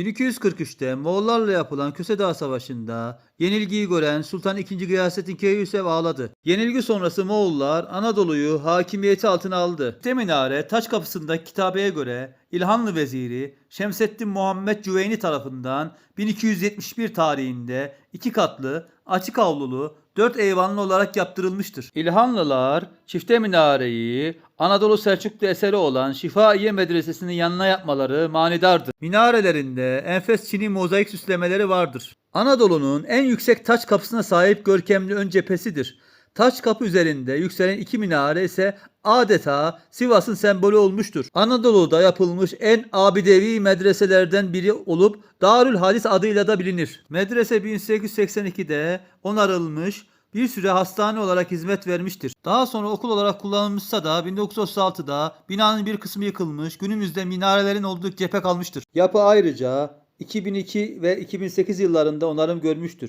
1243'te Moğollarla yapılan Köse Dağı Savaşı'nda yenilgiyi gören Sultan II. Gıyasettin Keyhüsev ağladı. Yenilgi sonrası Moğollar Anadolu'yu hakimiyeti altına aldı. Teminare taç kapısındaki kitabeye göre İlhanlı veziri Şemseddin Muhammed Cüveyni tarafından 1271 tarihinde iki katlı, açık avlulu, dört eyvanlı olarak yaptırılmıştır. İlhanlılar çifte minareyi Anadolu Selçuklu eseri olan Şifaiye Medresesi'nin yanına yapmaları manidardır. Minarelerinde enfes çini mozaik süslemeleri vardır. Anadolu'nun en yüksek taç kapısına sahip görkemli ön cephesidir. Taç kapı üzerinde yükselen iki minare ise adeta Sivas'ın sembolü olmuştur. Anadolu'da yapılmış en abidevi medreselerden biri olup Darül Hadis adıyla da bilinir. Medrese 1882'de onarılmış, bir süre hastane olarak hizmet vermiştir. Daha sonra okul olarak kullanılmışsa da 1936'da binanın bir kısmı yıkılmış, günümüzde minarelerin olduğu cephe kalmıştır. Yapı ayrıca 2002 ve 2008 yıllarında onarım görmüştür.